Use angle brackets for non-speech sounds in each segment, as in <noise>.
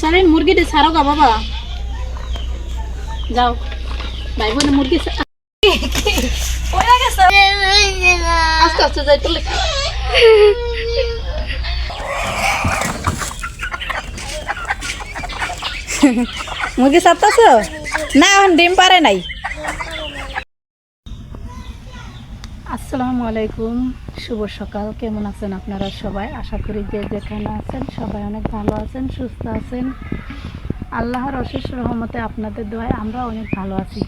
সারেন মুরগিটা ছাড়ো গা বাবা। যাও। ভাই বোনে মুরগি আস্তে আস্তে যাই তুলে। মুরগি সারতাছ? না, এখন ডিম পারে নাই। আসসালামু আলাইকুম। শুভ সকাল। কেমন আছেন আপনারা সবাই? আশা করি যে যেখানে আছেন সবাই অনেক ভালো আছেন, সুস্থ আছেন। আল্লাহর অশেষ রহমতে আপনাদের দোয়ায় আমরা অনেক ভালো আছি।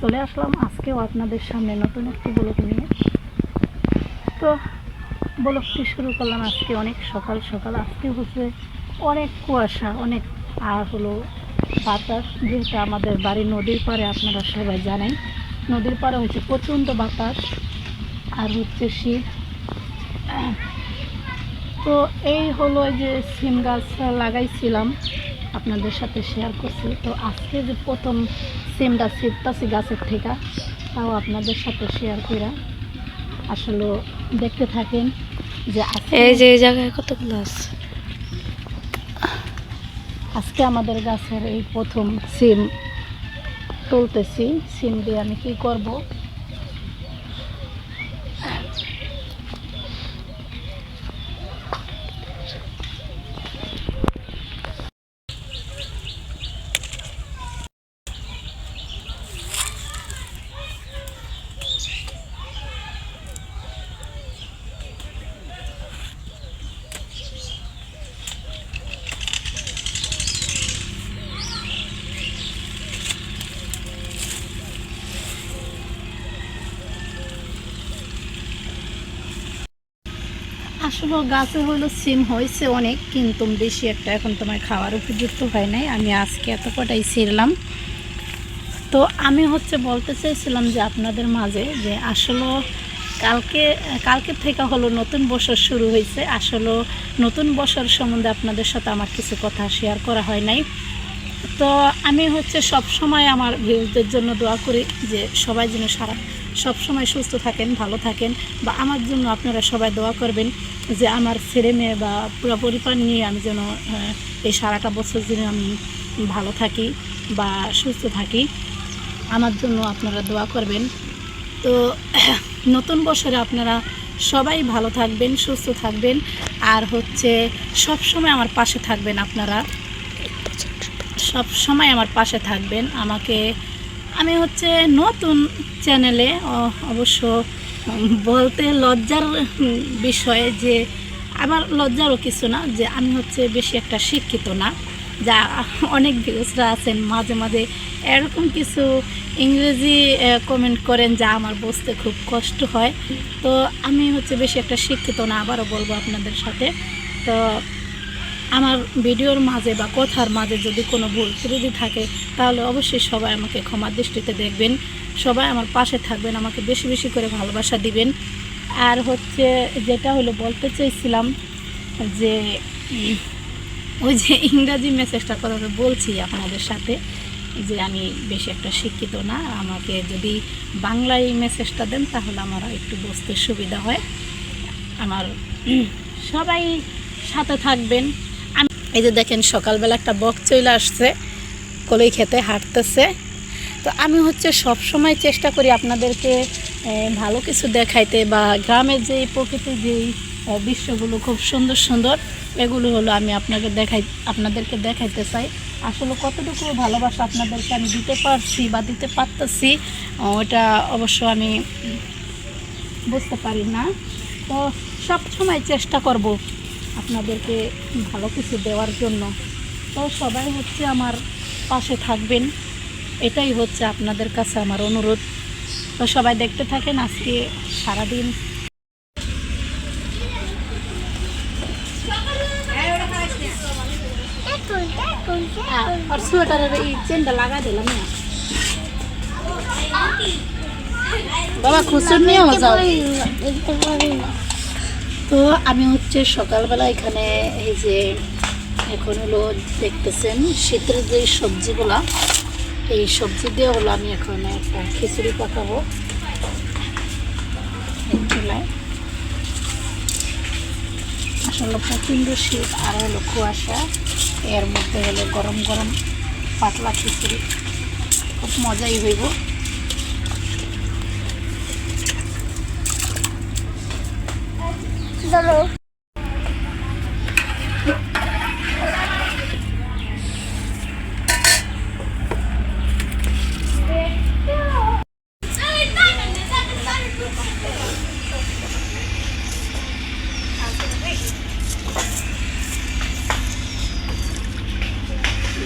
চলে আসলাম আজকেও আপনাদের সামনে নতুন একটি ব্লগ নিয়ে। তো ব্লগটি শুরু করলাম আজকে অনেক সকাল সকাল। আজকে হচ্ছে অনেক কুয়াশা, অনেক আর হলো, বাতাস। যেহেতু আমাদের বাড়ি নদীর পাড়ে আপনারা সবাই জানেন, নদীর পাড়ে হচ্ছে প্রচণ্ড বাতাস। আর হচ্ছে শীত তো এই হলো এই যে সিম গাছ লাগাইছিলাম আপনাদের সাথে শেয়ার করছি। তো আজকে যে প্রথম সিমটা ছিটতাছি গাছের থেকে তাও আপনাদের সাথে শেয়ার করা আসলে দেখতে থাকেন যে আজকে এই যে এই জায়গায় কতগুলো আছে? আজকে আমাদের গাছের এই প্রথম সিম তুলতেছি। সিম দিয়ে আমি কি করব? আসলে গাছে হলো সিম হয়েছে অনেক, কিন্তু বেশি একটা এখন তোমার খাওয়ার উপযুক্ত হয় নাই। আমি আজকে এত কটাই ছিঁড়লাম। তো আমি হচ্ছে বলতে চাইছিলাম যে আপনাদের মাঝে যে আসলে কালকে কালকে থেকে হলো নতুন বছর শুরু হয়েছে। আসলে নতুন বছর সম্বন্ধে আপনাদের সাথে আমার কিছু কথা শেয়ার করা হয় নাই। তো আমি হচ্ছে সব সময় আমার ভিউজদের জন্য দোয়া করি যে সবাই যেন সারা সব সময় সুস্থ থাকেন, ভালো থাকেন বা আমার জন্য আপনারা সবাই দোয়া করবেন যে আমার ছেলে মেয়ে বা পুরো পরিবার নিয়ে আমি যেন এই সারাটা বছর যেন আমি ভালো থাকি বা সুস্থ থাকি, আমার জন্য আপনারা দোয়া করবেন। তো <clears throat> নতুন বছরে আপনারা সবাই ভালো থাকবেন, সুস্থ থাকবেন আর হচ্ছে সব সময় আমার পাশে থাকবেন আপনারা। সব সময় আমার পাশে থাকবেন। আমাকে, আমি হচ্ছে নতুন চ্যানেলে অবশ্য বলতে লজ্জার বিষয়ে যে, আমার লজ্জারও কিছু না, যে আমি হচ্ছে বেশি একটা শিক্ষিত না, যা অনেক ভিউসরা আছেন, মাঝে মাঝে এরকম কিছু ইংরেজি কমেন্ট করেন যা আমার বুঝতে খুব কষ্ট হয়। তো আমি হচ্ছে বেশি একটা শিক্ষিত না, আবারও বলব আপনাদের সাথে। তো আমার ভিডিওর মাঝে বা কথার মাঝে যদি কোনো ভুল ত্রুটি থাকে, তাহলে অবশ্যই সবাই আমাকে ক্ষমা দৃষ্টিতে দেখবেন। সবাই আমার পাশে থাকবেন, আমাকে বেশি বেশি করে ভালোবাসা দিবেন। আর হচ্ছে যেটা হলো, বলতে চাইছিলাম যে, ওই যে ইংরাজি মেসেজটার কথা বলছি আপনাদের সাথে যে, আমি বেশি একটা শিক্ষিত না। আমাকে যদি বাংলায় মেসেজটা দেন, তাহলে আমার একটু বুঝতে সুবিধা হয়। আমার সবাই সাথে থাকবেন। এই যে দেখেন, সকালবেলা একটা বক চলে আসছে, কলই খেতে হাঁটতেছে। তো আমি হচ্ছে সব সময় চেষ্টা করি আপনাদেরকে ভালো কিছু দেখাইতে বা গ্রামের যে প্রকৃতির যেই দৃশ্যগুলো খুব সুন্দর সুন্দর, এগুলো হলো আমি আপনাকে দেখাই, আপনাদেরকে দেখাইতে চাই। আসলে কতটুকু ভালোবাসা আপনাদেরকে আমি দিতে পারছি বা দিতে পারতেছি ওটা অবশ্য আমি বুঝতে পারি না। তো সব সময় চেষ্টা করব আপনাদেরকে ভালো কিছু দেওয়ার জন্য। তো সবাই হচ্ছে আমার পাশে থাকবেন। এটাই হচ্ছে আপনাদের কাছে আমার অনুরোধ। তো সবাই দেখতে থাকেন আজকে সারাদিন। লাগা দিলাম না। বাবা, খুচুর নিয়ে যাও। তো আমি হচ্ছে সকালবেলা এখানে এই যে এখন হলো দেখতেছেন শীতের যে সবজিগুলা, এই সবজি দিয়ে হলো আমি এখন একটা খিচুড়ি পাকাবো। আসলে প্রচণ্ড শীত আর হলো কুয়াশা, এর মধ্যে হলো গরম গরম পাতলা খিচুড়ি। খুব মজাই হইব।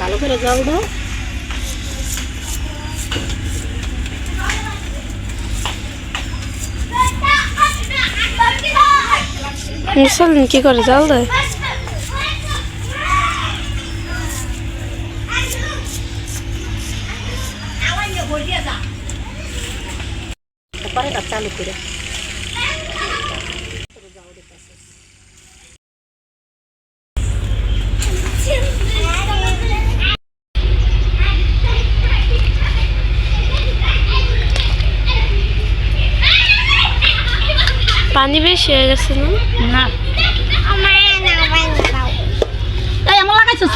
ভালো করে জল দাও। মুসলিম কি করে জল দেয়? চালু করে। পানি বেশি হয়ে গেছে না না এই এমন লাগাইছো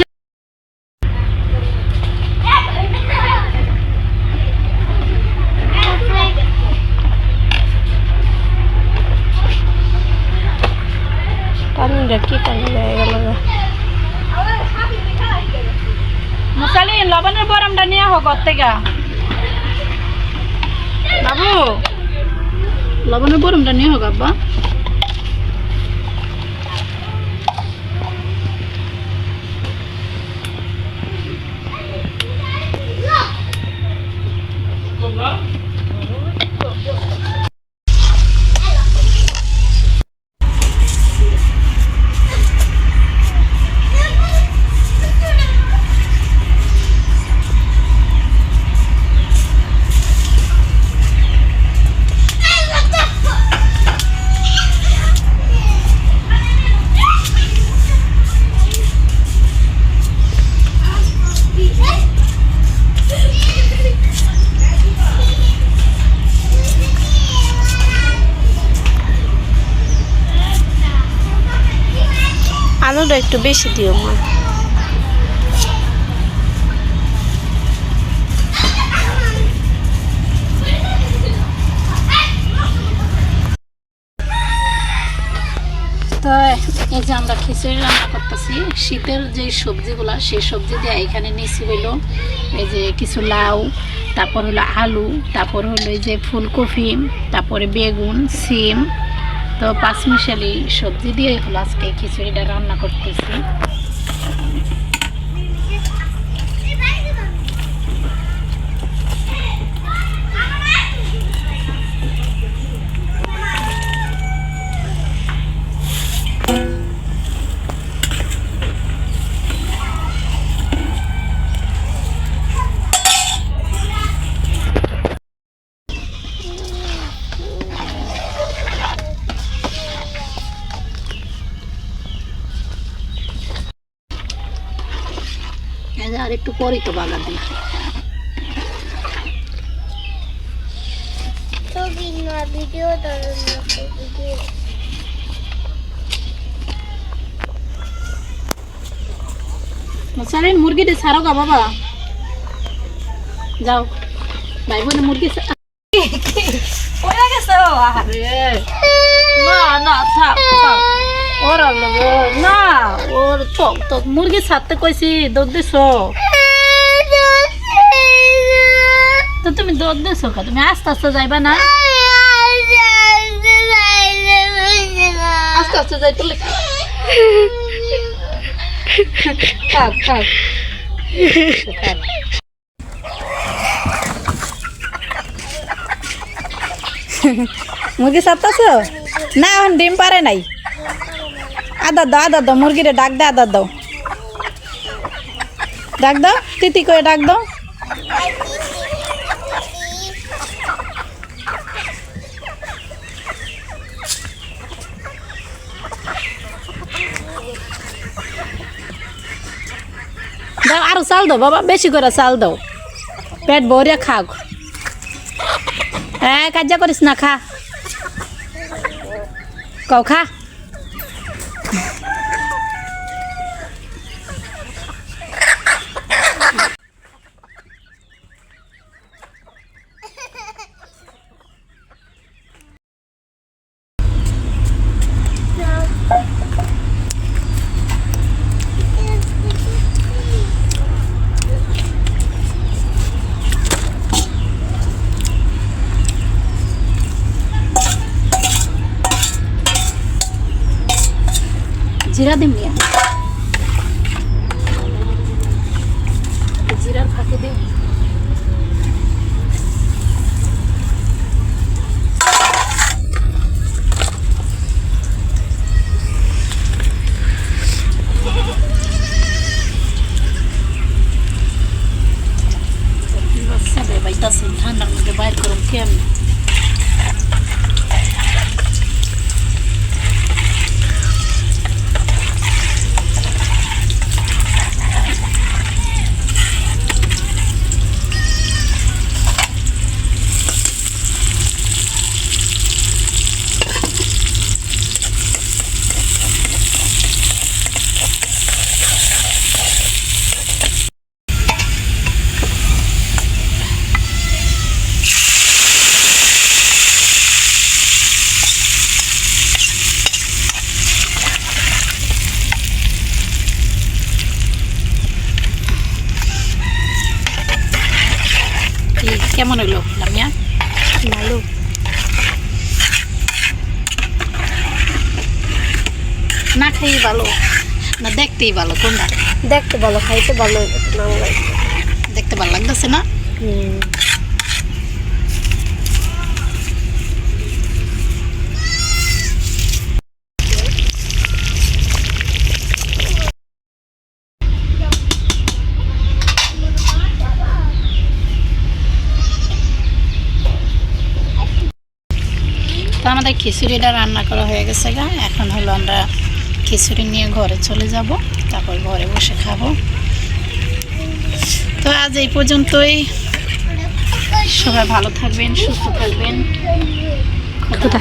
পানিটা কি পানি হয়ে গেল গো? মশালি লবণের বরমটা নিয়ে হোক ওর থেকে বাবু লবণের বরমটা নিয়ে হোক আব্বা। আলুটা একটু বেশি দিও, মা। তো এই যে আমরা খিচুড়ি রান্না করতেছি, শীতের যে সবজিগুলা, সেই সবজি দিয়ে এখানে নিচি হইল এই যে কিছু লাউ, তারপর হলো আলু, তারপর হলো এই যে ফুলকপি, তারপরে বেগুন, সিম তো পাঁচমিশালি সবজি দিয়ে হলো আজকে খিচুড়িটা রান্না করতেছি। একটু পরেই তো বাগা দিই মুরগিটা ছাড়ো গা বাবা। যাও। ভাই বোনে মুরগি পড়ে গেছে? আরে না না থাক থাক ওর আল্লাহ না মুরগি ছাড়তে কইছি দুধ দিছ? তো তুমি দুধ দিছ কা? তুমি আস্তে আস্তে যাইবা না? আস্তে আস্তে। মুরগি সারতাছ না ডিম পারে নাই। আদার দাও আদার দাও মুরগিরে ডাক দে আদার দাও ডাক দাও, তিতি করে ডাক দাও। দাও, আরও চাল দাও, বাবা, বেশি করে চাল দাও। পেট ভরিয়া খাও। হ্যাঁ কাজা করিস না, খা। কও, খা। না খাই ভালো না দেখতেই ভালো কোনটা? দেখতে ভালো খাইতে ভালো দেখতে ভালো লাগতেছে না? তো আমাদের খিচুড়িটা রান্না করা হয়ে গেছে গা। এখন হলো আমরা খিচুড়ি নিয়ে ঘরে চলে যাব, তারপর ঘরে বসে খাব। তো আজ এই পর্যন্তই। সবাই ভালো থাকবেন, সুস্থ থাকবেন। খুদা